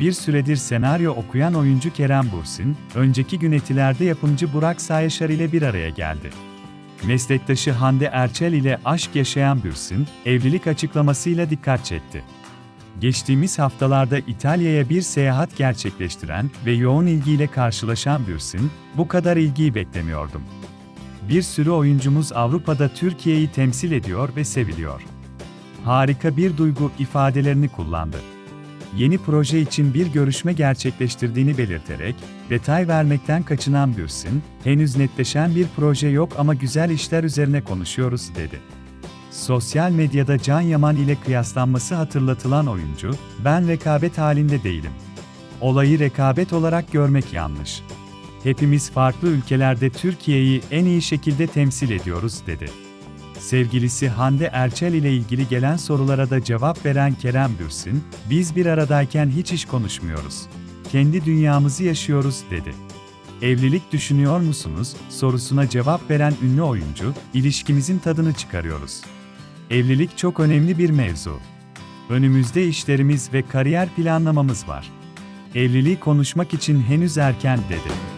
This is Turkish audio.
Bir süredir senaryo okuyan oyuncu Kerem Bursin, önceki gün etilerde yapımcı Burak Sayeşar ile bir araya geldi. Meslektaşı Hande Erçel ile aşk yaşayan Bürsin, evlilik açıklamasıyla dikkat çekti. Geçtiğimiz haftalarda İtalya'ya bir seyahat gerçekleştiren ve yoğun ilgiyle karşılaşan Bürsin, bu kadar ilgiyi beklemiyordum. Bir sürü oyuncumuz Avrupa'da Türkiye'yi temsil ediyor ve seviliyor. Harika bir duygu ifadelerini kullandı. Yeni proje için bir görüşme gerçekleştirdiğini belirterek, detay vermekten kaçınan Bürsin, henüz netleşen bir proje yok ama güzel işler üzerine konuşuyoruz dedi. Sosyal medyada Can Yaman ile kıyaslanması hatırlatılan oyuncu, ben rekabet halinde değilim. Olayı rekabet olarak görmek yanlış. Hepimiz farklı ülkelerde Türkiye'yi en iyi şekilde temsil ediyoruz dedi. Sevgilisi Hande Erçel ile ilgili gelen sorulara da cevap veren Kerem Bürsin, biz bir aradayken hiç iş konuşmuyoruz. Kendi dünyamızı yaşıyoruz dedi. Evlilik düşünüyor musunuz sorusuna cevap veren ünlü oyuncu, ilişkimizin tadını çıkarıyoruz. Evlilik çok önemli bir mevzu. Önümüzde işlerimiz ve kariyer planlamamız var. Evliliği konuşmak için henüz erken dedi.